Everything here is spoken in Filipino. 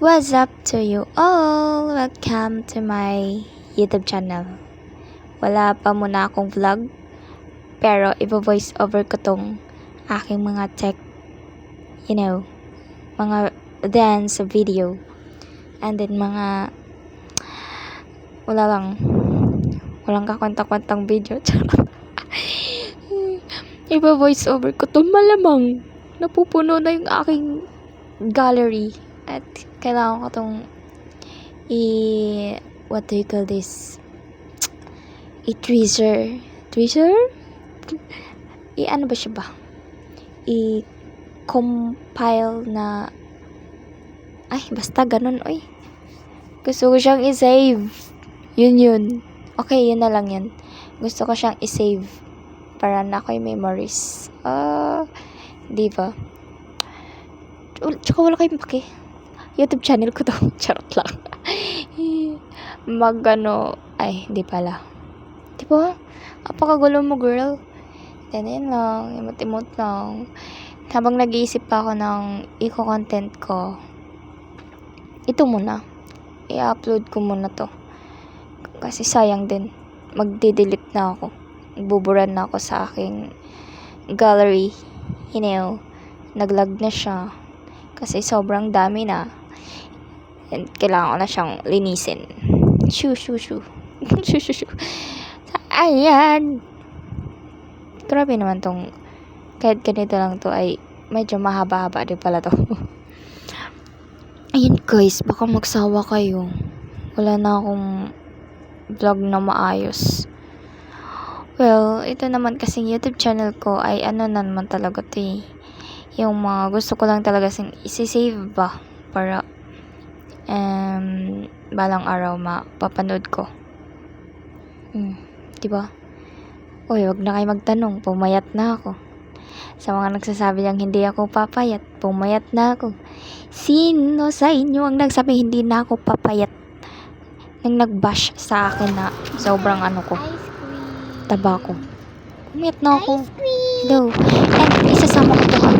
What's up to you all? Welcome to my YouTube channel. Wala pa muna akong vlog, pero ibo-voice over ko tong aking mga tech, you know, mga dance video. And then mga, wala lang, walang kakwenta-kwentang video. Charot. ibo-voice over ko to malamang napupuno na yung aking gallery at kailangan ko tong i what do you call this? I treasure? Treasure i ano ba siya ba? I compile na ay basta ganun oy. Gusto ko siyang i-save. Yun yun. Okay yun na lang yun. Gusto ko siyang i-save para na ako'y memories. Ah di ba? Tsaka wala kayong pake. YouTube channel ko to. Charot lang. Mag ano, ay, di pala. Di ba? Apakagulo mo, girl. Then, yun lang. Imot-imot lang. Habang nag-iisip pa ako ng eco-content ko, ito muna. I-upload ko muna to. Kasi sayang din. Magde-delete na ako. Buburan na ako sa aking gallery. You know, naglag na siya kasi sobrang dami na. And kailangan ko na siyang linisin. Shoo, shoo, shoo. shoo, shoo, shoo. Ayan. Grabe naman tong kahit ganito lang to ay medyo mahaba-haba din pala to. Ayan guys, baka magsawa kayo. Wala na akong vlog na maayos. Well, ito naman kasing YouTube channel ko ay ano na naman talaga to eh yung mga gusto ko lang talaga sing isi-save ba para um, balang araw mapapanood ko. Hmm, 'di ba? Uy, wag na kayo magtanong, pumayat na ako. Sa mga nagsasabi lang hindi ako papayat, pumayat na ako. Sino sa inyo ang nagsabi hindi na ako papayat? Nang nagbash sa akin na sobrang ano ko, taba ko. Pumayat na ako. Hello. And isasama ko to ha.